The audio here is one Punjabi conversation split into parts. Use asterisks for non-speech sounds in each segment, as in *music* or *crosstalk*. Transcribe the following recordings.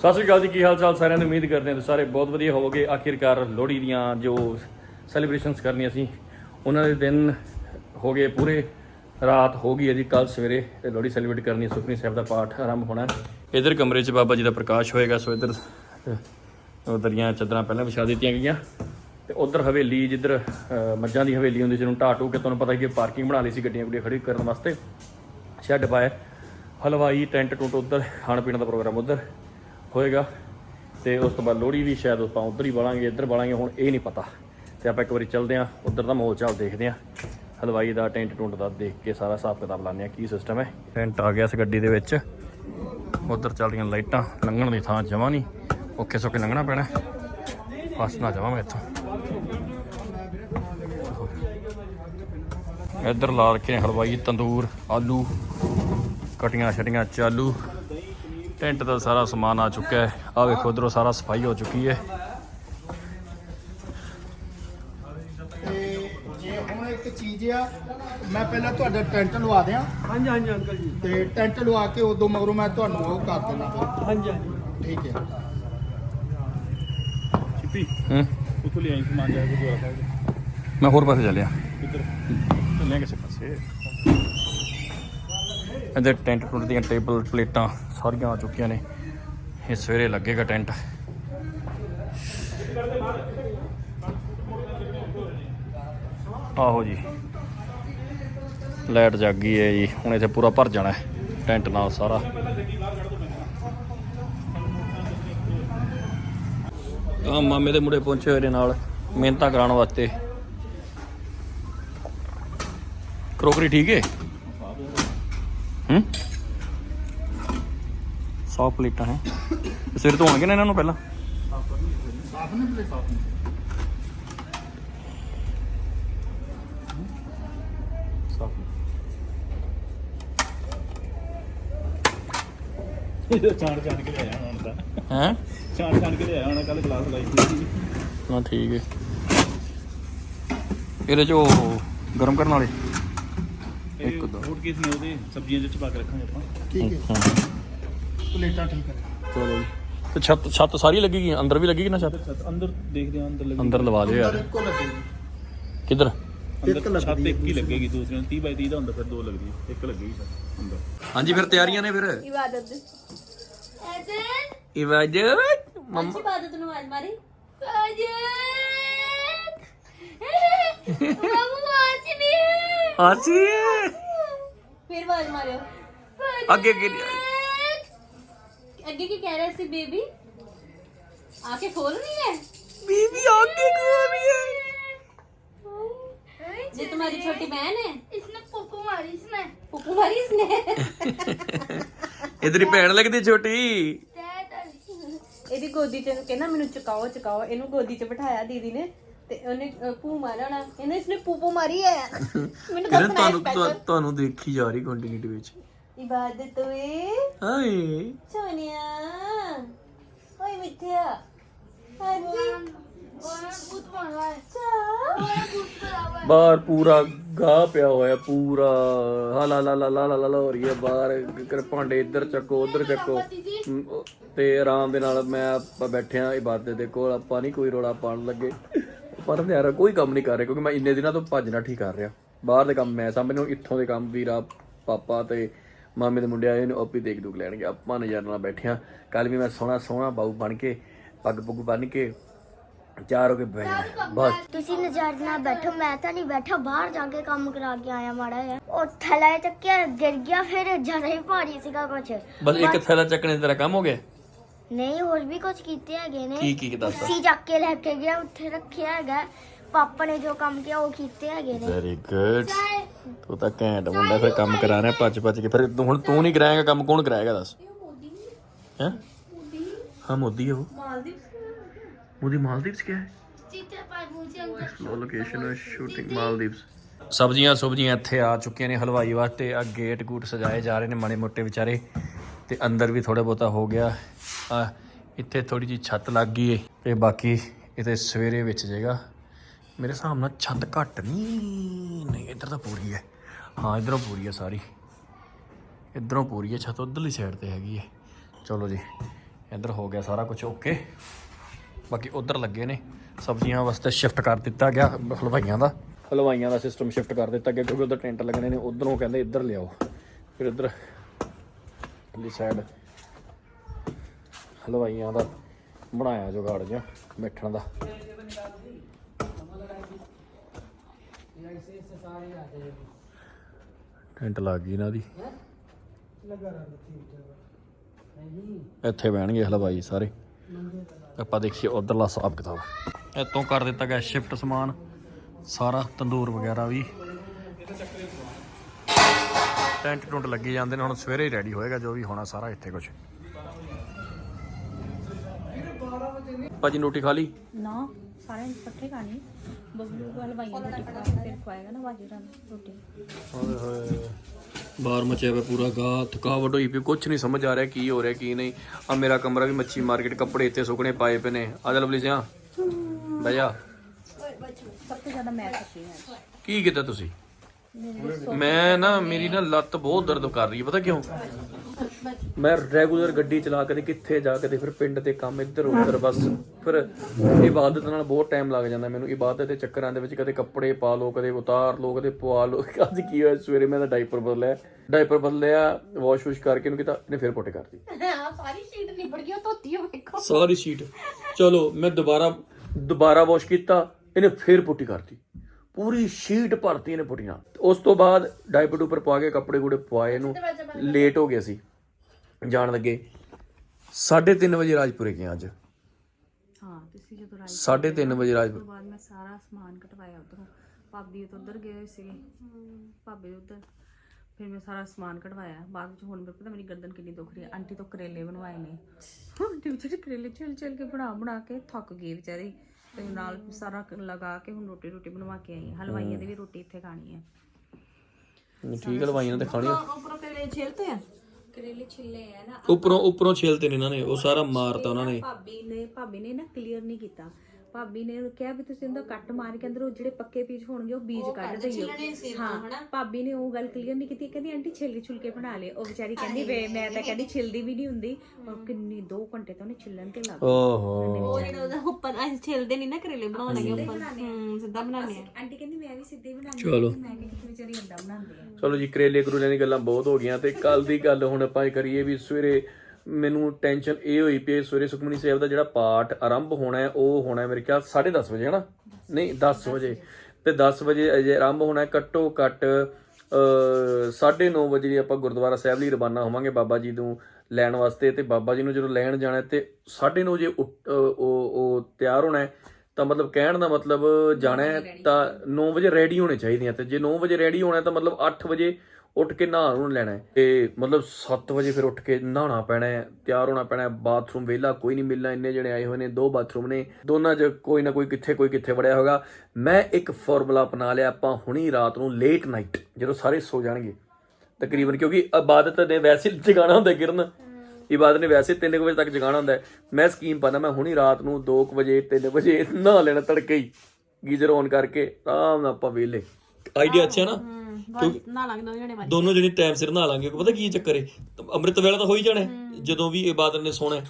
ਸਤਿ ਸ਼੍ਰੀ ਅਕਾਲ ਜੀ, ਕੀ ਹਾਲ ਚਾਲ ਸਾਰਿਆਂ ਦੀ ਉਮੀਦ ਕਰਦੇ ਹਾਂ ਤੁਸੀਂ ਸਾਰੇ ਬਹੁਤ ਵਧੀਆ ਹੋਵੋਗੇ। ਆਖਿਰਕਾਰ ਲੋਹੜੀ ਦੀਆਂ ਜੋ ਸੈਲੀਬ੍ਰੇਸ਼ਨਸ ਕਰਨੀਆਂ ਸੀ, ਉਹਨਾਂ ਦੇ ਦਿਨ ਹੋ ਗਏ ਪੂਰੇ। ਰਾਤ ਹੋ ਗਈ ਹੈ ਜੀ ਕੱਲ ਸਵੇਰੇ ਤੇ ਲੋਹੜੀ ਸੈਲੀਬ੍ਰੇਟ ਕਰਨੀ ਹੈ ਸੁਖਨੀ ਸਾਹਿਬ ਦਾ ਪਾਠ ਆਰੰਭ ਹੋਣਾ ਹੈ। ਇਧਰ ਕਮਰੇ 'ਚ ਬਾਬਾ ਜੀ ਦਾ ਪ੍ਰਕਾਸ਼ ਹੋਏਗਾ, ਸੋ ਇਧਰ ਦਰੀਆਂ ਚਾਦਰਾਂ ਪਹਿਲਾਂ ਵਿਛਾ ਦਿੱਤੀਆਂ ਗਈਆਂ। ਤੇ ਉਧਰ ਹਵੇਲੀ, ਜਿੱਧਰ ਮੱਝਾਂ ਦੀ ਹਵੇਲੀ ਹੁੰਦੀ ਜਿਹਨੂੰ ਢਾਹ ਢੂਹ ਕੇ ਤੁਹਾਨੂੰ ਪਤਾ ਹੀ ਹੈ ਪਾਰਕਿੰਗ ਬਣਾ ਲਈ ਸੀ, ਗੱਡੀਆਂ ਗੁੱਡੀਆਂ ਖੜੀ ਕਰਨ ਵਾਸਤੇ। ਸ਼ੈੱਡ ਪਾਇਆ ਹਲਵਾਈ ਟੈਂਟ ਟੁੱਟ ਉਧਰ ਖਾਣ ਪੀਣ ਦਾ ਪ੍ਰੋਗਰਾਮ ਉਧਰ। ਹੋਏਗਾ ਤੇ ਉਸ ਤੋਂ ਬਾਅਦ ਲੋਹੜੀ ਵੀ ਸ਼ਾਇਦ ਆਪਾਂ ਉਧਰ ਹੀ ਬਾਲਾਂਗੇ ਇੱਧਰ ਬਾਲਾਂਗੇ ਹੁਣ ਇਹ ਨਹੀਂ ਪਤਾ। ਤੇ ਆਪਾਂ ਇੱਕ ਵਾਰੀ ਚੱਲਦੇ ਆਂ ਉਧਰ ਦਾ ਮਾਹੌਲ ਚਾਲ ਦੇਖਦੇ ਆਂ ਹਲਵਾਈ ਦਾ ਟੈਂਟ ਟੁੰਟ ਦਾ ਦੇਖ ਕੇ ਸਾਰਾ ਹਿਸਾਬ ਕਿਤਾਬ ਲਾਉਂਦੇ ਆਂ ਕੀ ਸਿਸਟਮ ਹੈ। ਟੈਂਟ ਆ ਗਿਆ ਇਸ ਗੱਡੀ ਦੇ ਵਿੱਚ। ਉਧਰ ਚੱਲ ਰਹੀਆਂ ਲਾਈਟਾਂ, ਲੰਘਣ ਦੀ ਥਾਂ ਜਮਾ ਨਹੀਂ। ਔਖੇ ਸੌਖੇ ਲੰਘਣਾ ਪੈਣਾ ਫਸ ਨਾ ਜਾਵਾਂ ਮੈਂ ਇੱਥੋਂ। ਇੱਧਰ ਲਾ ਰੱਖੇ ਹਲਵਾਈ, ਤੰਦੂਰ, ਆਲੂ ਕਟੀਆਂ ਛਟੀਆਂ ਚਾਲੂ। ਟੈਂਟ ਦਾ ਸਾਰਾ ਸਮਾਨ ਆ ਚੁੱਕਾ ਹੈ। ਆ ਵੇਖੋ ਉਧਰੋਂ ਸਾਰਾ ਸਫ਼ਾਈ ਹੋ ਚੁੱਕੀ ਹੈ। ਤੇ ਜੇ ਹੁਣ ਇੱਕ ਚੀਜ਼ ਆ ਮੈਂ ਪਹਿਲਾਂ ਤੁਹਾਡਾ ਟੈਂਟ ਲਵਾ ਦਿਆਂ। ਹਾਂਜੀ ਹਾਂਜੀ ਅੰਕਲ ਜੀ। ਤੇ ਟੈਂਟ ਲਵਾ ਕੇ ਉਦੋਂ ਮਗਰੋਂ ਮੈਂ ਤੁਹਾਨੂੰ ਉਹ ਕਰ ਦੇਣਾ। ਫਿਰ। ਹਾਂਜੀ ਹਾਂਜੀ। ਠੀਕ ਹੈ। ਚਿੱਪੀ ਹੂੰ। ਉੱਥੋਂ ਲਿਆਈ ਸਮਾਨ ਜਾ ਕੇ ਗੁਰਦੁਆਰਾ ਸਾਹਿਬ ਮੈਂ ਹੋਰ ਪਾਸੇ ਚੱਲਿਆ। ਕਿੱਧਰ ਚੱਲਿਆ ਕਿਸੇ ਪਾਸੇ। ਇੱਧਰ ਟੈਂਟ ਟੁੱਟ ਦੀਆਂ ਟੇਬਲ ਪਲੇਟਾਂ ਸਾਰੀਆਂ ਆ ਚੁੱਕੀਆਂ ਨੇ। ਇਹ ਸਵੇਰੇ ਲੱਗੇਗਾ ਟੈਂਟ। ਆਹੋ ਜੀ। ਲਾਈਟ ਜਗ ਗਈ ਹੈ ਜੀ। ਹੁਣ ਇੱਥੇ ਪੂਰਾ ਭਰ ਜਾਣਾ ਹੈ। ਟੈਂਟ ਨਾਲ ਸਾਰਾ। ਆ ਮਾਮੇ ਦੇ ਮੁੰਡੇ ਪਹੁੰਚੇ ਹੋਏ ਨੇ ਨਾਲ। ਮਿਹਨਤਾਂ ਕਰਾਉਣ ਵਾਸਤੇ। ਕਰੋਕਰੀ ਠੀਕ ਹੈ? ਸੌ ਪਲੇਟਾਂ ਹੈ ਸਿਰ ਧੋਣਗੇ ਨਾ ਇਹਨਾਂ ਨੂੰ ਪਹਿਲਾਂ ਸਾਫ਼ ਨਹੀਂ ਪਲੇ ਸਾਫ਼ ਇਹ ਚਾਣ ਚਾਣ ਕੇ ਲਿਆਇਆ ਹੁਣ ਤਾਂ ਹੈ ਚਾਣ ਚਾਣ ਕੇ ਲਿਆਇਆ ਹੁਣ ਕੱਲ ਗਲਾਸ ਲਾਈ ਸੀ ਹਾਂ ਠੀਕ ਹੈ ਇਹਦੇ ਚ ਉਹ ਗਰਮ ਕਰਨ ਵਾਲੇ ਇੱਕ ਦੋ। ਫੂਡ ਕੇਸ ਨੇ ਉਹਦੇ ਸਬਜ਼ੀਆਂ ਚ ਪਾ ਕੇ ਰੱਖਾਂਗੇ ਆਪਾਂ? ਠੀਕ ਹੈ ਪਲੇਟਾਂ ਠੀਕ ਹੈ। ਚਲੋ ਜੀ। ਤੇ ਛੱਤ ਛੱਤ ਸਾਰੀ ਲੱਗੇਗੀ ਅੰਦਰ ਵੀ ਲੱਗੇਗੀ ਨਾ ਛੱਤ? ਛੱਤ ਅੰਦਰ ਦੇਖਦੇ ਆਂ ਅੰਦਰ ਲੱਗੀ ਅੰਦਰ ਲਵਾ ਦਿਓ ਅੰਦਰ ਯਾਰ ਇੱਕੋ ਲੱਗੇਗੀ ਕਿੱਧਰ? ਇੱਕ ਅੰਦਰ ਛੱਤ ਲੱਗਦੀ ਇੱਕ ਹੀ ਲੱਗੇਗੀ ਦੂਸਰੀ 30 ਬਾਈ 30 ਦਾ ਹੁੰਦਾ ਫਿਰ ਦੋ ਲੱਗਦੀ ਹੈ। ਇੱਕ ਲੱਗੇਗੀ ਸਰ ਅੰਦਰ। ਹਾਂਜੀ ਫਿਰ ਤਿਆਰੀਆਂ ਨੇ ਫਿਰ? ਇਬਾਦਤ। ਐਜ਼ਨ ਇਵਾਜਤ ਮੰਮਾ ਇਬਾਦਤ ਨੂੰ ਆਜ ਮਾਰੀ। ਅਜਨ ਮੰਮਾ ਆਜ ਨਹੀਂ ਹਾਸੀ ਫਿਰ ਆਵਾਜ਼ ਮਾਰਿਓ ਅੱਗੇ ਅੱਗੇ ਅੱਗੇ ਕੀ ਕਹਿ ਰਹੇ ਸੀ ਬੇਬੀ ਆ ਕੇ ਖੋਲਣੀ है ਬੀਬੀ ਅੱਗੇ ਕੋਣੀ ਹੈ ये तुम्हारी छोटी बहन है इसने पोपो मारी इसने पुप्पू मारी इसने ਇਧਰ ਹੀ ਭੈਣ ਲੱਗਦੀ ਛੋਟੀ ਇਹਦੀ ਗੋਦੀ ਚ ਕਹਿੰਦਾ ਮੈਨੂੰ ਚੁਕਾਓ ਚੁਕਾਓ ਇਹਨੂੰ ਗੋਦੀ ਚ ਬਿਠਾਇਆ ਦੀਦੀ ਨੇ ਤੇ ਉਹਨੇ ਅ, ਭੂ ਮਾਰਣਾ ਇਹਨੇ ਇਸਨੇ ਪੂਪੂ ਮਾਰੀ ਹੈ। *laughs* ਮੈਨੂੰ ਕਿਰਨ ਦੱਸਣਾ ਤੁਹਾਨੂੰ ਤੁਹਾ- ਸਪੈਸ਼ਲ ਤੁਹਾਨੂੰ ਦੇਖੀ ਜਾ ਰਹੀ ਕੰਟੀਨਿਊਟੀ ਵਿੱਚ। ਇਬਾਦਤ ਓਏ। ਹਾਏ। ਸੋਨੀਆ। ਓਏ ਮਿੱਠਿਆ। ਹਾਂਜੀ ਚਾ ਬਾਹਰ ਪੂਰਾ ਗਾਹ ਪਿਆ ਹੋਇਆ ਪੂਰਾ। ਹੋ ਰਹੀ ਹੈ ਬਾਹਰ। ਭਾਂਡੇ ਇੱਧਰ ਚੱਕੋ ਉੱਧਰ ਚੱਕੋ। ਤੇ ਆਰਾਮ ਦੇ ਨਾਲ ਮੈਂ ਆਪਾਂ ਬੈਠਿਆ ਇਬਾਦਤ ਦੇ ਕੋਲ। ਆਪਾਂ ਨਹੀਂ ਕੋਈ ਰੋਲਾ ਪਾਉਣ ਲੱਗੇ। ਪਰ ਯਾਰ ਕੋਈ ਕੰਮ ਨਹੀਂ ਕਰ ਰਿਹਾ ਕਿਉਂਕਿ ਮੈਂ ਇੰਨੇ ਦਿਨਾਂ ਤੋਂ ਭੱਜ ਨੱਠ ਹੀ ਕਰ ਰਿਹਾ। ਬਾਹਰ ਦੇ ਕੰਮ ਮੈਂ ਸਾਹਮਣੇ ਇੱਥੋਂ ਦੇ ਕੰਮ ਵੀਰਾ ਪਾਪਾ ਤੇ ਮਾਮੇ ਦੇ ਮੁੰਡੇ ਆਏ ਨੇ ਆਪੀ ਦੇਖ ਦੁਖ ਲੈਣਗੇ। ਆਪਾਂ ਨਜ਼ਾਰੇ ਨਾਲ ਬੈਠਿਆ ਕੱਲ ਵੀ ਮੈਂ ਸੋਹਣਾ ਸੋਹਣਾ ਬਾਊ ਬਣ ਕੇ ਪੱਗ ਪੁੱਗ ਬੰਨ ਕੇ ਚਾਰ ਹੋ ਕੇ ਬਹਿ ਜਾਣਾ। ਬਸ। ਤੁਸੀਂ ਨਜ਼ਾਰੇ ਨਾਲ ਬੈਠੋ ਮੈਂ ਤਾਂ ਨਹੀਂ ਬੈਠਾ ਬਾਹਰ ਜਾ ਕੇ ਕੰਮ ਕਰਾ ਕੇ ਆਇਆ ਮਾੜਾ ਜਿਹਾ। ਉਹ ਥੈਲਾ ਚੱਕਿਆ ਗਿਰ ਗਿਆ ਫਿਰ ਜ਼ਿਆਦਾ ਹੀ ਭਾਰੀ ਸੀਗਾ ਕੁਛ। ਬਸ ਇੱਕ ਥੈਲਾ ਚੱਕਣੇ ਤੇਰਾ ਕੰਮ ਹੋ ਗਿਆ? ਨਹੀਂ ਹੋਰ ਵੀ ਕੁਝ ਕੀਤੇ ਹੈਗੇ ਨੇ। ਕੀ ਕੀ ਦੱਸ? ਸੀ ਚੱਕ ਕੇ ਲੈ ਕੇ ਗਿਆ ਉੱਥੇ ਰੱਖਿਆ ਹੈਗਾ। ਪਾਪਾ ਨੇ ਜੋ ਕੰਮ ਕੀਤਾ ਉਹ ਕੀਤੇ ਹੈਗੇ ਨੇ। ਵੈਰੀ ਗੁੱਡ ਤੂੰ ਤਾਂ ਘੈਂਟ ਮੁੰਡਾ ਫਿਰ ਕੰਮ ਕਰਾ ਰਿਹਾ ਭੱਜ ਭੱਜ ਕੇ। ਫਿਰ ਤੂੰ ਹੁਣ ਤੂੰ ਨਹੀਂ ਕਰਾਏਗਾ ਕੰਮ ਕੌਣ ਕਰਾਏਗਾ ਦੱਸ? ਹੈ? ਹਾਂ ਮੋਦੀ ਹੈ ਉਹ। ਉਹਦੀ ਮਾਲਦੀਵਸ ਕਿਆ ਹੈ? ਲੋਕੇਸ਼ਨ ਸ਼ੂਟਿੰਗ ਮਾਲਦੀਵਸ ਸਬਜ਼ੀਆਂ ਸੁਬਜ਼ੀਆਂ ਇੱਥੇ ਆ ਚੁੱਕੀਆਂ ਨੇ ਹਲਵਾਈ ਵਾਸਤੇ। ਆ ਗੇਟ ਗੂਟ ਸਜਾਏ ਜਾ ਰਹੇ ਨੇ ਮਾੜੇ ਮੋਟੇ ਵਿਚਾਰੇ। ਤੇ ਅੰਦਰ ਵੀ ਥੋੜਾ ਬਹੁਤਾ ਹੋ ਗਿਆ। ਆ, ਇੱਥੇ ਥੋੜੀ ਜੀ ਛੱਤ ਲੱਗ ਗਈ ਏ ਤੇ ਬਾਕੀ ਇਥੇ ਸਵੇਰੇ ਵਿੱਚ ਜਾਏਗਾ ਮੇਰੇ ਹਿਸਾਬ ਨਾਲ ਛੱਤ ਘੱਟ ਨਹੀਂ ਨਹੀਂ, ਇੱਧਰ ਤਾਂ ਪੂਰੀ ਹੈ ਹਾਂ, ਇੱਧਰੋਂ ਪੂਰੀ ਹੈ ਸਾਰੀ। ਇੱਧਰੋਂ ਪੂਰੀ ਹੈ ਛੱਤ ਉਧਰਲੀ ਸਾਈਡ ਤੇ ਹੈਗੀ ਹੈ ਚਲੋ ਜੀ, ਇੱਧਰ ਹੋ ਗਿਆ ਸਾਰਾ ਕੁਝ ਓਕੇ ਬਾਕੀ ਉਧਰ ਲੱਗੇ ਨੇ। ਸਬਜ਼ੀਆਂ ਵਾਸਤੇ ਸ਼ਿਫਟ ਕਰ ਦਿੱਤਾ ਗਿਆ, ਹਲਵਾਈਆਂ ਦਾ। ਹਲਵਾਈਆਂ ਦਾ ਸਿਸਟਮ ਸ਼ਿਫਟ ਕਰ ਦਿੱਤਾ ਗਿਆ, ਕਿਉਂਕਿ ਉਧਰ ਟੈਂਟ ਲੱਗਣੇ ਨੇ, ਉਧਰੋਂ ਕਹਿੰਦੇ ਇੱਧਰ ਲਿਆਓ। ਫਿਰ ਇੱਧਰ ਅਗਲੀ ਸਾਈਡ ਹਲਵਾਈਆਂ ਦਾ ਬਣਾਇਆ ਜੁਗਾੜ ਜਿਹਾ ਬੈਠਣ ਦਾ। ਟੈਂਟ ਲੱਗ ਗਈ ਇਹਨਾਂ ਦੀ। ਇੱਥੇ ਬਹਿਣਗੇ ਹਲਵਾਈ ਸਾਰੇ। ਆਪਾਂ ਦੇਖੀਏ ਉਧਰਲਾ ਹਿਸਾਬ ਕਿਤਾਬ। ਇੱਥੋਂ ਕਰ ਦਿੱਤਾ ਗਿਆ ਸ਼ਿਫਟ ਸਮਾਨ, ਸਾਰਾ ਤੰਦੂਰ ਵਗੈਰਾ ਵੀ। ਟੈਂਟ ਟੁੰਟ ਲੱਗੇ ਜਾਂਦੇ ਨੇ ਹੁਣ ਸਵੇਰੇ ਹੀ ਰੈਡੀ ਹੋਏਗਾ ਜੋ ਵੀ ਹੋਣਾ ਸਾਰਾ ਇੱਥੇ ਕੁਝ ਭਾਜੀ ਰੋਟੀ ਖਾ ਲਈ? ਨਾ ਸਾਰਿਆਂ ਨੇ ਇਕੱਠੇ ਖਾਣੀ। ਬਬਲੂ ਕੋਲ ਹਲਵਾਈਆਂ ਰੋਟੀ ਖਵਾ ਕੇ ਫਿਰ ਖਵਾਏਗਾ ਨਾ ਬਾਜੀ ਰਾਂ ਰੋਟੀ। ਓਏ ਹੋਏ ਬਾਹਰ ਮਚਿਆ ਪਿਆ ਪੂਰਾ ਗਾ ਥਕਾਵਟ ਹੋਈ ਪਈ ਕੁਝ ਨਹੀਂ ਸਮਝ ਆ ਰਿਹਾ ਕੀ ਹੋ ਰਿਹਾ ਕੀ ਨਹੀਂ। ਆ ਮੇਰਾ ਕਮਰਾ ਵੀ ਮੱਛੀ ਮਾਰਕੀਟ ਕੱਪੜੇ ਇੱਥੇ ਸੁੱਕਣੇ ਪਾਏ ਪਏ ਨੇ। ਆ ਜਾ ਲਵਲੀ ਸਿਆ ਬਹਿ ਜਾ। ਸਭ ਤੋਂ ਜ਼ਿਆਦਾ ਮੈਂ ਖੁਸ਼ੀ ਹਾਂ। ਕੀ ਕੀਤਾ ਤੁਸੀਂ? ਮੈਂ ਨਾ ਮੇਰੀ ਨਾ ਲੱਤ ਬਹੁਤ ਦਰਦ ਕਰ ਰਹੀ ਹੈ ਪਤਾ ਕਿਉਂ? ਮੈਂ ਰੈਗੂਲਰ ਗੱਡੀ ਚਲਾ ਕਦੇ ਕਿੱਥੇ ਜਾ ਕਦੇ ਫਿਰ ਪਿੰਡ ਤੇ ਕੰਮ ਇੱਧਰ ਉੱਧਰ ਬਸ ਫਿਰ ਇਬਾਦਤ ਨਾਲ ਬਹੁਤ ਟਾਈਮ ਲੱਗ ਜਾਂਦਾ ਮੈਨੂੰ ਇਬਾਦਤ ਦੇ ਚੱਕਰਾਂ ਦੇ ਵਿੱਚ ਕਦੇ ਕੱਪੜੇ ਪਾ ਲਓ ਕਦੇ ਉਤਾਰ ਲਓ ਕਦੇ ਪਵਾ ਲਓ ਅੱਜ ਕੀ ਹੋਇਆ ਸਵੇਰੇ ਮੈਂ ਤਾਂ ਡਾਈਪਰ ਬਦਲਿਆ ਡਾਈਪਰ ਬਦਲਿਆ ਵਾਸ਼ ਵੂਸ਼ ਕਰਕੇ ਇਹਨੂੰ ਕੀਤਾ ਇਹਨੇ ਫਿਰ ਪੋਟੇ ਕਰਤੀ। ਸਾਰੀ ਸ਼ੀਟ ਨਿਬੜ ਗਈ ਉਹ ਧੋਤੀ ਹੋ ਵੇਖੋ। ਸਾਰੀ ਸ਼ੀਟ ਚਲੋ ਮੈਂ ਦੁਬਾਰਾ ਦੁਬਾਰਾ ਵਾਸ਼ ਕੀਤਾ ਇਹਨੇ ਫੇਰ ਪੁੱਟੀ ਕਰਤੀ। ਪੂਰੀ ਸ਼ੀਟ ਭਰਤੀ ਇਹਨੇ ਪੁੱਟੀਆਂ। ਉਸ ਤੋਂ ਬਾਅਦ ਡਾਈਪਰ ਡੂਪਰ ਪਾ ਕੇ ਕੱਪੜੇ ਕੁੜੇ ਪਵਾਏ ਇਹਨੂੰ। ਲੇਟ ਹੋ ਗਿਆ ਸੀ। ਜਾਣ ਲੱਗੇ। 3:30 ਵਜੇ ਰਾਜਪੁਰੇ ਗਏ ਅੱਜ। ਹਾਂ ਤੁਸੀਂ ਜਦੋਂ ਰਾਈ 3:30 ਵਜੇ ਰਾਜਪੁਰ। ਬਾਅਦ ਮੈਂ ਸਾਰਾ ਸਮਾਨ ਕਟਵਾਇਆ ਉਧਰੋਂ। ਭਾਬੀ ਤੋਂ ਉਧਰ ਗਏ ਸੀਗੇ। ਭਾਬੀ ਉਧਰ। ਫਿਰ ਮੈਂ ਸਾਰਾ ਸਮਾਨ ਕਢਵਾਇਆ ਬਾਅਦ ਵਿੱਚ ਹੁਣ ਪਤਾ ਮੇਰੀ ਗਰਦਨ ਕਿੰਨੀ ਦੁਖ ਰਹੀ ਹੈ। ਆਂਟੀ ਤੋਂ ਕਰੇਲੇ ਬਣਵਾਏ ਨੇ। ਆਂਟੀ ਵਿਚਾਰੀ ਕਰੇਲੇ ਕੇ ਬਣਾ ਬਣਾ ਕੇ ਥੱਕ ਗਈ ਵਿਚਾਰੀ। ਤੇ ਨਾਲ ਸਾਰਾ ਲਗਾ ਕੇ ਹੁਣ ਰੋਟੀ ਰੋਟੀ ਬਣਵਾ ਕੇ ਆਈ ਹਾਂ। ਹਲਵਾਈਆਂ ਦੀ ਵੀ ਰੋਟੀ ਇੱਥੇ ਖਾਣੀ ਹੈ। ਠੀਕ ਲਵਾਈਆਂ ਤੇ ਖਾਣੀਆਂ ਉੱਪਰੋਂ ਕਰੇਲੇ ਛਿਲਤੇ ਆ? ਕਰੇਲੇ ਛਿੱਲੇ ਆ ਨਾ। ਉੱਪਰੋਂ ਉੱਪਰੋਂ ਛੇਲਤੇ ਨੇ ਇਹਨਾਂ ਨੇ ਉਹ ਸਾਰਾ ਮਾਰਤਾ ਉਹਨਾਂ ਨੇ। ਭਾਬੀ ਨੇ ਭਾਬੀ ਨੇ ਨਾ ਕਲੀਅਰ ਨਹੀਂ ਕੀਤਾ। ਭਾਬੀ ਨੇ ਉਹਨੂੰ ਕਿਹਾ ਵੀ ਤੁਸੀਂ ਉਹਦਾ ਕੱਟ ਮਾਰ ਕੇ ਅੰਦਰ ਉਹ ਜਿਹੜੇ ਪੱਕੇ ਪੀਸ ਹੋਣਗੇ ਉਹ ਬੀਜ ਕੱਢ ਦਈਓ। ਹਾਂ ਭਾਬੀ ਨੇ ਉਹ ਗੱਲ ਕਲੀਅਰ ਨਹੀਂ ਕੀਤੀ ਕਹਿੰਦੀ ਆਂਟੀ ਛਿੱਲ ਛੁਲ ਕੇ ਬਣਾ ਲਏ ਉਹ ਵਿਚਾਰੀ ਕਹਿੰਦੀ ਵੇ ਮੈਂ ਤਾਂ ਕਹਿੰਦੀ ਛਿਲਦੀ ਵੀ ਨਹੀਂ ਹੁੰਦੀ। ਔਰ ਕਿੰਨੀ 2 ਘੰਟੇ ਤਾਂ ਉਹਨੇ ਛਿੱਲਣ ਤੇ ਲੱਗ ਓਹੋ। ਉਹਦਾ ਉੱਪਰ ਅਸੀਂ ਛਿਲਦੇ ਨਹੀਂ ਨਾ ਕਰੇਲੇ ਬਣਾਉਣਗੇ ਉੱਪਰ। ਹੂੰ ਸਿੱਧਾ ਬਣਾਉਂਦੇ ਆ। ਆਂਟੀ ਕਹਿੰਦੀ ਮੈਂ ਵੀ ਸਿੱਧੇ ਬਣਾਉਂਦੀ ਚਲੋ। ਮੈਂ ਕਹਿੰਦੀ ਵਿਚਾਰੀ ਏਦਾਂ ਬਣਾਉਂਦੀ ਆ। ਚਲੋ ਜੀ ਕਰੇਲੇ ਕਰੂਲੇ ਦੀ ਗੱਲਾਂ ਬਹੁਤ ਹੋ ਗਈਆਂ ਤੇ ਕੱਲ ਦੀ ਗੱਲ ਹੁਣ ਆਪਾਂ ਇਹ ਕਰੀਏ ਵੀ ਸਵੇਰੇ ਮੈਨੂੰ ਟੈਨਸ਼ਨ ਇਹ ਹੋਈ ਪਈ ਸਵੇਰੇ ਸੁਖਮਨੀ ਸਾਹਿਬ ਦਾ ਜਿਹੜਾ ਪਾਠ ਆਰੰਭ ਹੋਣਾ ਹੈ ਉਹ ਹੋਣਾ ਹੈ ਮੇਰੇ ਖਿਆਲ 10:30 ਵਜੇ ਹਨਾ ਨਹੀਂ 10 ਵਜੇ। ਤੇ 10 ਵਜੇ ਅਜੇ ਆਰੰਭ ਹੋਣਾ ਹੈ ਘੱਟੋ ਘੱਟ ਅ 9:30 ਵਜੇ ਆਪਾਂ ਗੁਰਦੁਆਰਾ ਸਾਹਿਬ ਲਈ ਰਵਾਨਾ ਹੋਵਾਂਗੇ ਬਾਬਾ ਜੀ ਨੂੰ ਲੈਣ ਵਾਸਤੇ ਤੇ ਬਾਬਾ ਜੀ ਨੂੰ ਜਦੋਂ ਲੈਣ ਜਾਣਾ ਤੇ 9:30 ਵਜੇ ਉਹ ਉਹ ਤਿਆਰ ਹੋਣਾ ਹੈ। ਤਾਂ ਮਤਲਬ ਕਹਿਣ ਦਾ ਮਤਲਬ ਜਾਣਾ ਤਾਂ 9 ਵਜੇ ਰੈਡੀ ਹੋਣੇ ਚਾਹੀਦੇ ਆ ਤੇ ਜੇ 9 ਵਜੇ ਰੈਡੀ ਹੋਣਾ ਤਾਂ ਮਤਲਬ 8 ਵਜੇ ਉੱਠ ਕੇ ਨਹਾ ਨੂੰ ਲੈਣਾ ਹੈ। ਤੇ ਮਤਲਬ 7 ਵਜੇ ਫਿਰ ਉੱਠ ਕੇ ਨਹਾਉਣਾ ਪੈਣਾ ਹੈ, ਤਿਆਰ ਹੋਣਾ ਪੈਣਾ ਹੈ। ਬਾਥਰੂਮ ਵਿਹਲਾ ਕੋਈ ਨਹੀਂ ਮਿਲਣਾ, ਇੰਨੇ ਜਣੇ ਆਏ ਹੋਏ ਨੇ, ਦੋ ਬਾਥਰੂਮ ਨੇ, ਦੋਨਾਂ 'ਚ ਕੋਈ ਨਾ ਕੋਈ ਕਿੱਥੇ ਕੋਈ ਕਿੱਥੇ ਵੜਿਆ ਹੋਗਾ। ਮੈਂ ਇੱਕ ਫਾਰਮੂਲਾ ਅਪਣਾ ਲਿਆ, ਆਪਾਂ ਹੁਣੀ ਰਾਤ ਨੂੰ ਲੇਟ ਨਾਈਟ ਜਦੋਂ ਸਾਰੇ ਸੋ ਜਾਣਗੇ, ਤਕਰੀਬਨ, ਕਿਉਂਕਿ ਇਬਾਦਤ ਨੇ ਵੈਸੇ ਹੀ ਜਗਾਣਾ ਹੁੰਦਾ ਕਿਰਨ। ਇਬਾਦਤ ਨੇ ਵੈਸੇ 3 ਵਜੇ ਤੱਕ ਜਗਾਣਾ ਹੁੰਦਾ ਮੈਂ ਸਕੀਮ ਪਾਣਾ ਮੈਂ ਹੁਣੀ ਰਾਤ ਨੂੰ 2 ਵਜੇ 3 ਵਜੇ ਨਹਾ ਲੈਣਾ ਤੜਕੇ ਹੀ, ਗੀਜ਼ਰ ਔਨ ਕਰਕੇ, ਆਰਾਮ ਨਾਲ ਆਪਾਂ ਵਿਹਲੇ। ਆਈਡੀਆ ਅੱਛਾ ਨਾ? ਕਿਉਂਕਿ ਨਾ ਲੱਗਦਾ ਜਣੇ ਦੋਨੋਂ ਜਣੇ ਟਾਈਮ ਸਿਰ ਨਹਾ ਲਾਂਗੇ ਪਤਾ ਕੀ ਚੱਕਰ ਏ? ਅੰਮ੍ਰਿਤ ਵੇਲਾ ਤਾਂ ਹੋ ਹੀ ਜਾਣਾ ਹੈ, ਜਦੋਂ ਵੀ ਇਬਾਦਤ ਨੇ ਸੋਣਾ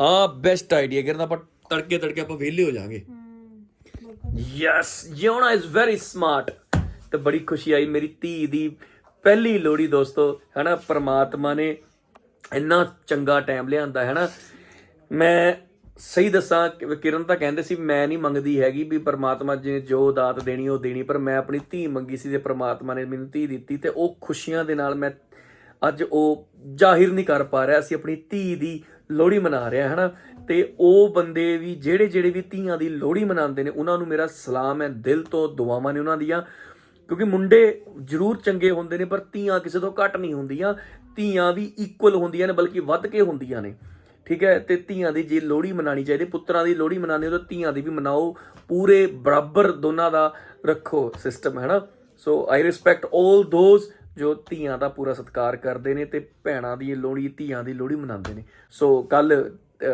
ਆ ਬੈਸਟ ਆਈਡੀਆ ਕਿਰਨ ਆਪਾਂ ਤੜਕੇ ਤੜਕੇ ਆਪਾਂ ਵਿਹਲੇ ਹੋ ਜਾਾਂਗੇ। Yes Yona is very smart ਤੇ ਬੜੀ ਖੁਸ਼ੀ ਆਈ ਮੇਰੀ ਧੀ ਦੀ ਪਹਿਲੀ ਲੋੜੀ ਦੋਸਤੋ ਹੈਨਾ ਪ੍ਰਮਾਤਮਾ ਨੇ ਇੰਨਾ ਚੰਗਾ ਟਾਈਮ ਲਿਆਂਦਾ ਹੈਨਾ। ਮੈਂ ਸਹੀ ਦੱਸਾਂ, ਕਿ ਕਿਰਨ ਤਾਂ ਕਹਿੰਦੇ ਸੀ, ਮੈਂ ਨਹੀਂ ਮੰਗਦੀ ਹੈਗੀ ਵੀ ਪਰਮਾਤਮਾ ਜੀ ਨੇ ਜੋ ਦਾਤ ਦੇਣੀ, ਉਹ ਦੇਣੀ, ਪਰ ਮੈਂ ਆਪਣੀ ਧੀ ਮੰਗੀ ਸੀ ਤੇ ਪਰਮਾਤਮਾ ਨੇ ਮੈਨੂੰ ਧੀ ਦਿੱਤੀ ਤੇ ਉਹ ਖੁਸ਼ੀਆਂ ਦੇ ਨਾਲ ਮੈਂ ਅੱਜ ਉਹ ਜ਼ਾਹਿਰ ਨਹੀਂ ਕਰ ਪਾ ਰਿਹਾ। ਅਸੀਂ ਆਪਣੀ ਧੀ ਦੀ ਲੋਹੜੀ ਮਨਾ ਰਿਹਾ ਹੈ ਨਾ ਤੇ ਉਹ ਬੰਦੇ ਵੀ ਜਿਹੜੇ ਜਿਹੜੇ ਵੀ ਧੀਆਂ ਦੀ ਲੋਹੜੀ ਮਨਾਉਂਦੇ ਨੇ, ਉਹਨਾਂ ਨੂੰ ਮੇਰਾ ਸਲਾਮ ਹੈ, ਦਿਲ ਤੋਂ ਦੁਆਵਾਂ ਨੇ ਉਹਨਾਂ ਦੀਆਂ। ਕਿਉਂਕਿ ਮੁੰਡੇ ਜ਼ਰੂਰ ਚੰਗੇ ਹੁੰਦੇ ਨੇ, ਪਰ ਧੀਆਂ ਕਿਸੇ ਤੋਂ ਘੱਟ ਨਹੀਂ ਹੁੰਦੀਆਂ। ਧੀਆਂ ਵੀ ਇਕੁਅਲ ਹੁੰਦੀਆਂ ਨੇ, ਬਲਕਿ ਵੱਧ ਕੇ ਹੁੰਦੀਆਂ ਨੇ। ਠੀਕ ਹੈ? ਤੇ ਧੀਆਂ ਦੀ ਜੇ ਲੋਹੜੀ ਮਨਾਣੀ ਚਾਹੀਦੀ ਪੁੱਤਰਾਂ ਦੀ ਲੋਹੜੀ ਮਨਾਣੀ ਹੋ ਤਾਂ ਧੀਆਂ ਦੀ ਵੀ ਮਨਾਓ। ਪੂਰੇ ਬਰਾਬਰ ਦੋਨਾਂ ਦਾ ਰੱਖੋ ਸਿਸਟਮ ਹੈ ਨਾ? ਸੋ ਆਈ ਰਿਸਪੈਕਟ 올 ਦੋਜ਼ ਜੋ ਧੀਆਂ ਦਾ ਪੂਰਾ ਸਤਿਕਾਰ ਕਰਦੇ ਨੇ ਤੇ ਭੈਣਾਂ ਦੀ ਲੋਹੜੀ ਧੀਆਂ ਦੀ ਲੋਹੜੀ ਮਨਾਉਂਦੇ ਨੇ। ਸੋ ਕੱਲ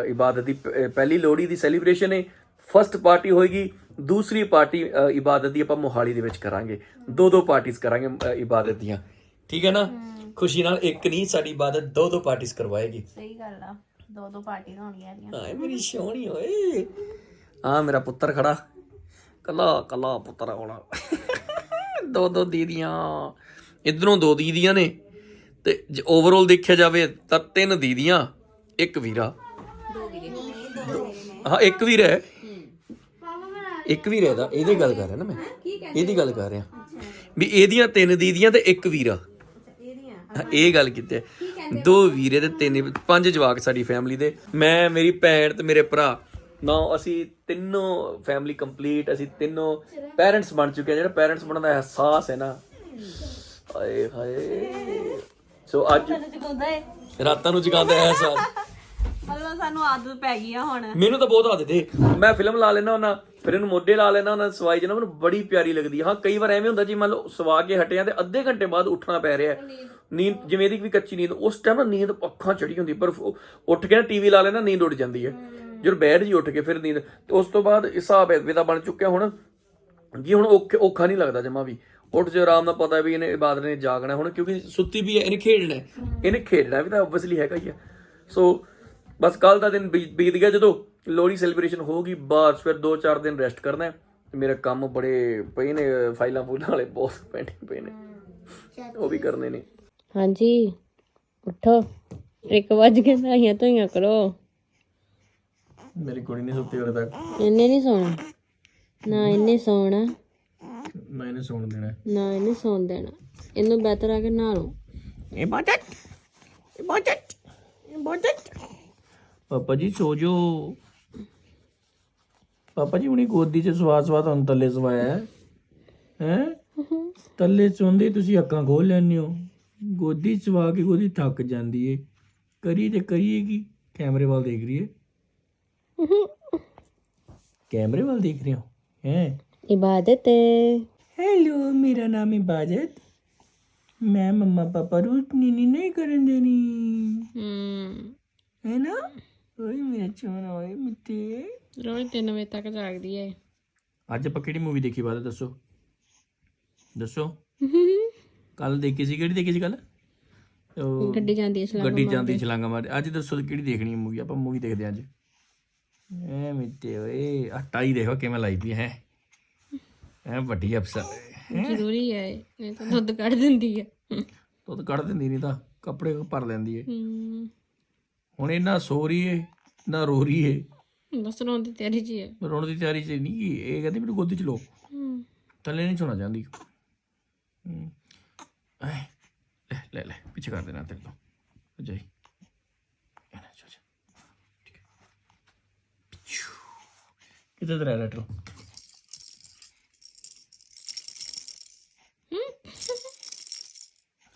ਇਬਾਦਤ ਦੀ ਪਹਿਲੀ ਲੋਹੜੀ ਦੀ ਸੈਲੀਬ੍ਰੇਸ਼ਨ ਹੈ ਫਰਸਟ ਪਾਰਟੀ ਹੋਏਗੀ ਦੂਸਰੀ ਪਾਰਟੀ ਇਬਾਦਤ ਦੀ ਆਪਾਂ ਮੋਹਾਲੀ ਦੇ ਵਿੱਚ ਕਰਾਂਗੇ। ਦੋ ਦੋ ਪਾਰਟੀਆਂ ਕਰਾਂਗੇ ਇਬਾਦਤ ਦੀਆਂ। ਠੀਕ ਹੈ ਨਾ? ਖੁਸ਼ੀ ਨਾਲ ਇੱਕ ਨਹੀਂ ਸਾਡੀ ਇਬਾਦਤ ਦੋ ਦੋ ਪਾਰਟੀਆਂ ਕਰਵਾਏਗੀ। ਸਹੀ ਗੱਲ ਆ। ਦੋ ਦੋ ਪਾਰਟੀਆਂ ਹੋਣਗੀਆਂ ਇਹਦੀਆਂ। ਆਏ ਮੇਰੀ ਸੋਹਣੀ ਓਏ। ਆ ਮੇਰਾ ਪੁੱਤਰ ਖੜਾ। ਕੱਲਾ ਕੱਲਾ ਪੁੱਤਰ ਹੋਣਾ। ਦੋ ਦੋ ਦੀਦੀਆਂ। ਇਧਰੋਂ ਦੋ ਦੀਦੀਆਂ ਨੇ। ਤੇ ਜੇ ਓਵਰਆਲ ਦੇਖਿਆ ਜਾਵੇ ਤਾਂ ਤਿੰਨ ਦੀਦੀਆਂ ਇੱਕ ਵੀਰਾ। ਹਾਂ ਇੱਕ ਵੀਰ ਹੈ। ਇੱਕ ਵੀਰ ਹੈ ਦਾ ਇਹਦੀ ਗੱਲ ਕਰ ਰਿਹਾ ਨਾ ਮੈਂ। ਇਹਦੀ ਗੱਲ ਕਰ ਰਿਹਾ। ਵੀ ਇਹਦੀਆਂ ਤਿੰਨ ਦੀਦੀਆਂ ਤੇ ਇੱਕ ਵੀਰਾ। ਇਹ ਗੱਲ ਕੀਤੀ ਹੈ। ਦੋ ਵੀਰੇ ਤੇ ਤਿੰਨ ਪੰਜ ਜਵਾਕ ਸਾਡੀ ਫੈਮਿਲੀ ਦੇ। ਮੈਂ ਮੇਰੀ ਭੈਣ ਤੇ ਮੇਰੇ ਭਰਾ। ਨਾ ਅਸੀਂ ਤਿੰਨੋਂ ਫੈਮਿਲੀ ਕੰਪਲੀਟ ਅਸੀਂ ਤਿੰਨੋਂ ਪੈਰੈਂਟਸ ਬਣ ਚੁੱਕੇ ਆ। ਜਿਹੜਾ ਪੈਰੈਂਟਸ ਬਣਨ ਦਾ ਅਹਿਸਾਸ ਹੈ ਨਾ ਹਾਏ ਹਾਏ। ਸੋ ਅੱਜ ਜਗਾਉਂਦਾ ਏ। ਰਾਤਾਂ ਨੂੰ ਜਗਾਉਂਦਾ ਹੈ ਅਹਿਸਾਸ। ਅੱਲਾ ਸਾਨੂੰ ਆਦਤ ਪੈ ਗਈ ਆ ਹੁਣ। ਮੈਨੂੰ ਤਾਂ ਬਹੁਤ ਆਦਤ ਹੈ ਮੈਂ ਫਿਲਮ ਲਾ ਲੈਣਾ ਹੁੰਦਾ ਫਿਰ ਇਹਨੂੰ ਮੋਢੇ ਲਾ ਲੈਣਾ ਹੁੰਦਾ ਸਵਾਈ ਜਨਾ ਮੈਨੂੰ ਬੜੀ ਪਿਆਰੀ ਲੱਗਦੀ। ਹਾਂ ਕਈ ਵਾਰ ਐਵੇਂ ਹੁੰਦਾ ਜੀ ਮੰਨ ਲਓ ਸਵਾ ਕੇ ਹਟਿਆ ਤੇ ਅੱਧੇ ਘੰਟੇ ਬਾਅਦ ਉੱਠਣਾ ਪੈ ਰਿਹਾ। ਹੈ। ਨੀਂਦ ਜਿਵੇਂ ਇਹਦੀ ਵੀ ਕੱਚੀ ਨੀਂਦ ਉਸ ਟਾਈਮ ਨਾ ਨੀਂਦ ਅੱਖਾਂ ਚੜੀ ਹੁੰਦੀ ਪਰ ਉੱਠ ਕੇ ਨਾ ਟੀਵੀ ਲਾ ਲੈਣਾ ਨੀਂਦ ਉੱਡ ਜਾਂਦੀ ਹੈ। ਜਦੋਂ ਬੈਠ ਜੀ ਉੱਠ ਕੇ ਫਿਰ ਨੀਂਦ ਤੇ ਉਸ ਤੋਂ ਬਾਅਦ ਹਿਸਾਬ ਐਵੇਂ ਦਾ ਬਣ ਚੁੱਕਿਆ ਹੁਣ ਜੀ ਹੁਣ ਔਖੇ- ਨਹੀਂ ਲੱਗਦਾ ਜਮਾ ਵੀ। ਉੱਠ ਜੇ ਆਰਾਮ ਨਾਲ ਪਤਾ ਵੀ ਇਹਨੇ ਇਬਾਦਤ ਨੇ ਜਾਗਣਾ ਹੁਣ ਕਿਉਂਕਿ ਸੁੱਤੀ ਵੀ ਹੈ ਇਹਨੇ ਖੇਡਣਾ ਹੈ। ਇਹਨੇ ਖੇਡਣਾ ਵੀ ਤਾਂ ਆਬਵੀਅਸਲੀ ਹੈਗਾ ਹੀ ਆ ਸੋ ਬਸ ਕੱਲ ਦਾ ਦਿਨ ਬੀਤ ਗਿਆ ਜਦੋਂ ਲੋਹੜੀ ਸੈਲੀਬ੍ਰੇਸ਼ਨ ਹੋਊਗੀ ਬਾਅਦ ਫਿਰ 2-4 ਦਿਨ ਰੈਸਟ ਕਰਨਾ ਹੈ। ਮੇਰੇ ਕੰਮ ਬੜੇ ਪਏ ਨੇ ਫਾਈਲਾਂ ਫੂਲਾਂ ਵਾਲੇ ਬਹੁਤ ਪੈਂਡਿੰਗ ਪਏ ਨੇ। ਉਹ ਵੀ ਕਰਨੇ ਨੇ। ਹਾਂਜੀ ਉੱਠੋ। 1 ਵਜ ਕੇ ਨਹਾਈਆਂ ਧੋਈਆਂ ਕਰੋ। ਮੇਰੀ ਕੁੜੀ ਨਹੀਂ ਸੁੱਤੀ ਹਲੇ ਤੱਕ। ਇਹਨੇ ਨਹੀਂ ਸੌਣਾ। ਨਾ ਇਹਨੇ ਸੌਣਾ। ਮੈਂ ਇਹਨੂੰ ਸੌਣ ਦੇਣਾ। ਨਾ ਇਹਨੇ ਸੌਣ ਦੇਣਾ। ਇਹਨੂੰ ਬਿਹਤਰ ਆ ਕੇ ਨਹਾ ਲਓ। ਇਬਾਦਤ ਇਬਾਦਤ ਇਬਾਦਤ ਪਾਪਾ ਜੀ ਸੋ ਜੋ ਪਾਪਾ ਜੀ ਹੁਣੀ ਗੋਦੀ 'ਚ ਸਵਾਸ ਸਵਾ ਤੁਹਾਨੂੰ ਥੱਲੇ ਸਵਾਇਆ। ਹੈ? ਹੈ ਥੱਲੇ ਸੌਂਦੇ ਤੁਸੀਂ ਅੱਖਾਂ ਖੋਲ ਲੈਂਦੇ ਹੋ। ਗੋਦੀ 'ਚ ਸਵਾ ਕੇ ਗੋਦੀ ਥੱਕ ਜਾਂਦੀ ਏ। ਕਰੀ ਤੇ ਕਰੀਏ ਕੀ? ਕੈਮਰੇ ਵੱਲ ਦੇਖ ਰਹੀ ਏ। ਕੈਮਰੇ ਵੱਲ ਦੇਖ ਰਹੇ ਹੋ? ਹੈ? ਇਬਾਦਤ ਹੈਲੋ ਮੇਰਾ ਨਾਮ ਇਬਾਦਤ। ਮੈਂ ਮੰਮਾ ਪਾਪਾ ਰੂਟ ਨੀਨੀ ਨਹੀਂ ਕਰਨ ਦੇਣੀ। ਹੂੰ। ਹੈ ਨਾ ਓਏ ਮੇਰਾ ਚੋਨਾ ਓਏ ਮਿੱਤੇ ਰੋਜ਼ 3 ਵਜੇ ਤੱਕ ਜਾਗਦੀ ਹੈ ਅੱਜ ਆਪਾਂ ਕਿਹੜੀ ਮੂਵੀ ਦੇਖੀ ਬਾਅਦ ਦੱਸੋ? ਦੱਸੋ? *laughs* ਕੱਲ ਦੇਖੀ ਸੀ ਕਿਹੜੀ ਦੇਖੀ ਸੀ ਕੱਲ ਗੱਡੀ ਜਾਂਦੀ ਹੈ ਸਲਾਮ ਗੱਡੀ ਜਾਂਦੀ ਛਲਾਂਗਾ ਮਾਰ ਅੱਜ ਦੱਸੋ ਕਿਹੜੀ ਦੇਖਣੀ ਹੈ ਮੂਵੀ ਆਪਾਂ ਮੂਵੀ ਦੇਖਦੇ ਹਾਂ ਅੱਜ। ਐ ਮਿੱਤੇ ਓਏ ਆਟਾ ਹੀ ਦੇਖੋ ਕਿਵੇਂ ਲਾਈ ਪਈ ਹੈ। ਐ ਵੱਡੀ ਅਫਸਰ। ਜ਼ਰੂਰੀ ਹੈ ਇਹ ਤਾਂ ਦੁੱਧ ਕੱਢ ਦਿੰਦੀ ਹੈ। ਦੁੱਧ ਕੱਢ ਦਿੰਦੀ ਨਹੀਂ ਤਾਂ ਕੱਪੜੇ ਭਰ ਲੈਂਦੀ ਹੂੰ? ਹੁਣ ਇਹ ਨਾ ਸੋ ਰਹੀ ਏ ਨਾ ਰੋ ਰਹੀ ਏ ਬਸ ਰੋਣ ਦੀ ਤਿਆਰੀ ਜੀ ਹੈ ਰੋਣ ਦੀ ਤਿਆਰੀ ਚ ਨਹੀਂ। ਇਹ ਕਹਿੰਦੀ ਮੈਨੂੰ ਗੋਦੀ ਚ ਲੋ ਹੂੰ। ਥੱਲੇ ਨਹੀਂ ਸੋਣਾ ਚਾਹੁੰਦੀ ਹਮ। ਐ, ਲੈ ਲੈ ਲੈ ਪਿੱਛੇ ਕਰ ਦੇਣਾ ਤੇਰੇ ਤੋਂ ਜਾਈ ਇਹ ਨਾ ਚੋ ਠੀਕ ਹੈ ਪਿੱਛੂ। ਕਿੱਥੇ ਤੇਰਾ ਲੈਟਰ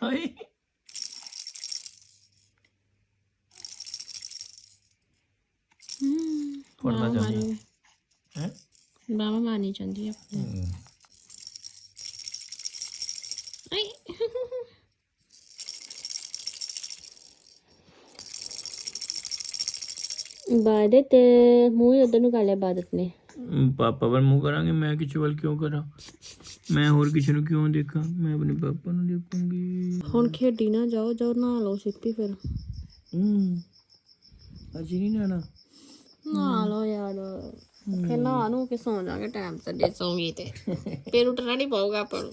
ਹਾਏ ਪੜਨਾ ਚਾਹੁੰਦੀ ਹੈ ਬਾਬਾ ਮਾਨੀ ਚਾਹੁੰਦੀ ਹੈ ਆਈ ਇਬਾਦਤ ਮੂੰਹ ਉਧਰ ਨੂੰ ਕਰ ਲਿਆ ਇਬਾਦਤ ਨੇ ਪਾਪਾ ਵੱਲ ਮੂੰਹ ਕਰਾਂਗੇ ਮੈਂ ਕਿਸੇ ਵੱਲ ਕਿਉਂ ਕਰਾਂ? ਮੈਂ ਹੋਰ ਕਿਸੇ ਨੂੰ ਕਿਉਂ ਦੇਖਾਂ? ਮੈਂ ਆਪਣੇ ਪਾਪਾ ਨੂੰ ਦੇਖੂੰਗੀ। ਹੁਣ ਖੇਡੀ ਨਾ ਜਾਓ ਜਾਓ ਨਹਾ ਲਓ ਛੇਤੀ ਫਿਰ। ਹੂੰ ਅਜੀ ਨਹੀਂ ਨਾਣਾ ਨਹਾ ਲਓ ਯਾਰ। ਫਿਰ ਨਹਾ ਨੂੰ ਕੇ ਸੌਂ ਜਾਗੇ ਟਾਈਮ ਤੇ ਦੇ ਸੌਂਗੀ ਤੇ। ਫਿਰ ਉੱਠਣਾ ਨਹੀਂ ਪਊਗਾ ਆਪਾਂ ਨੂੰ।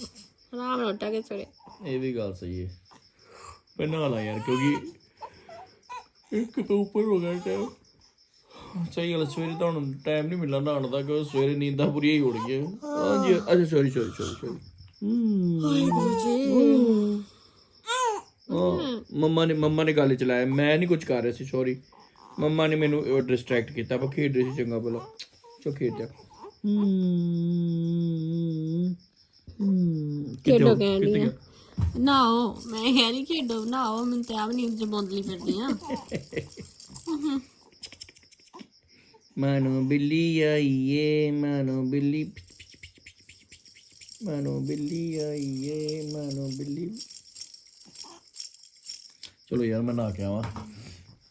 ਆਰਾਮ ਨਾਲ ਉੱਠਾਂਗੇ ਸਵੇਰੇ। ਇਹ ਵੀ ਗੱਲ ਸਹੀ ਹੈ। ਪਰ ਨਾ ਲਾ ਯਾਰ ਕਿਉਂਕਿ ਇੱਕ ਤੋਂ ਉੱਪਰ ਹੋ ਗਿਆ ਟਾਈਮ ਸਹੀ ਗੱਲ ਹੈ, ਸਵੇਰੇ ਤਾਂ ਹੁਣ ਟਾਈਮ ਨਹੀਂ ਮਿਲਣਾ ਨਹਾਉਣ ਦਾ ਕਿਉਂਕਿ ਸਵੇਰੇ ਨੀਂਦਾਂ ਪੂਰੀਆਂ ਹੀ ਹੋ ਰਹੀਆਂ ਹਾਂਜੀ ਅੱਛਾ ਸੌਰੀ ਸੌਰੀ ਸੌਰੀ ਸੌਰੀ ਹਾਂ। ਮੰਮਾ ਨੇ ਮੰਮਾ ਨੇ ਗੱਲ ਚਲਾਇਆ ਮੈਂ ਨਹੀਂ ਕੁਝ ਕਰ ਰਿਹਾ ਸੀ ਸੌਰੀ ਮੰਮਾ ਨੇ ਮੈਨੂੰ ਡਿਸਟਰੈਕਟ ਕੀਤਾ ਆਪਾਂ ਖੇਡ ਰਹੇ ਸੀ ਚੰਗਾ ਭਲਾ। ਚੋ ਖੇਡ ਜਾ। ਹੂੰ ਹੂੰ? ਖੇਡੋ ਕਹਿੰਦੀ ਆ। ਨਹਾਓ ਮੈਂ ਨਹੀਂ ਖੇਡੋ ਨਹਾਓ ਮੈਨੂੰ ਤੇ ਆਪ ਨਹੀਂ ਜਬੋਂਦਲੀ ਫਿਰਦੀ ਆ। *laughs* ਮਾਨੋ ਬਿੱਲੀ ਆਈਏ ਮਾਨੋ ਬਿੱਲੀ ਮਾਨੋ ਬਿੱਲੀ ਆਈਏ ਮਾਨੋ ਬਿੱਲੀ ਚਲੋ ਯਾਰ ਮੈਂ ਨਾ ਕੇ ਆਵਾਂ।